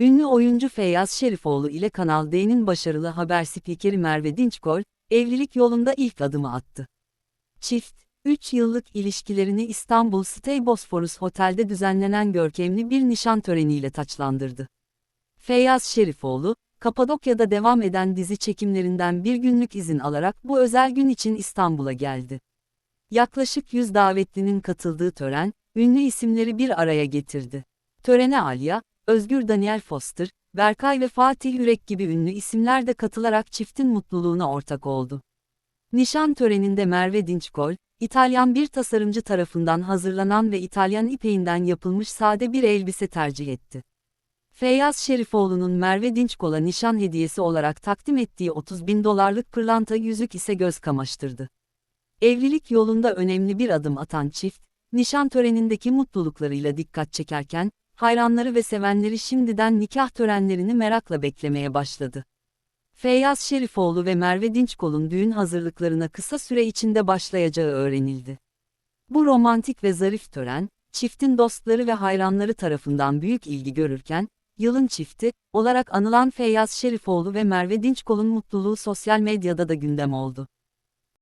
Ünlü oyuncu Feyyaz Şerifoğlu ile Kanal D'nin başarılı haber spikeri Merve Dinçkol, evlilik yolunda ilk adımı attı. Çift, 3 yıllık ilişkilerini İstanbul Stay Bosphorus Hotel'de düzenlenen görkemli bir nişan töreniyle taçlandırdı. Feyyaz Şerifoğlu, Kapadokya'da devam eden dizi çekimlerinden bir günlük izin alarak bu özel gün için İstanbul'a geldi. Yaklaşık 100 davetlinin katıldığı tören, ünlü isimleri bir araya getirdi. Törene Alya, Özgür Daniel Foster, Berkay ve Fatih Yürek gibi ünlü isimler de katılarak çiftin mutluluğuna ortak oldu. Nişan töreninde Merve Dinçkol, İtalyan bir tasarımcı tarafından hazırlanan ve İtalyan ipeğinden yapılmış sade bir elbise tercih etti. Feyyaz Şerifoğlu'nun Merve Dinçkol'a nişan hediyesi olarak takdim ettiği 30 bin dolarlık pırlanta yüzük ise göz kamaştırdı. Evlilik yolunda önemli bir adım atan çift, nişan törenindeki mutluluklarıyla dikkat çekerken, hayranları ve sevenleri şimdiden nikah törenlerini merakla beklemeye başladı. Feyyaz Şerifoğlu ve Merve Dinçkol'un düğün hazırlıklarına kısa süre içinde başlayacağı öğrenildi. Bu romantik ve zarif tören, çiftin dostları ve hayranları tarafından büyük ilgi görürken, yılın çifti olarak anılan Feyyaz Şerifoğlu ve Merve Dinçkol'un mutluluğu sosyal medyada da gündem oldu.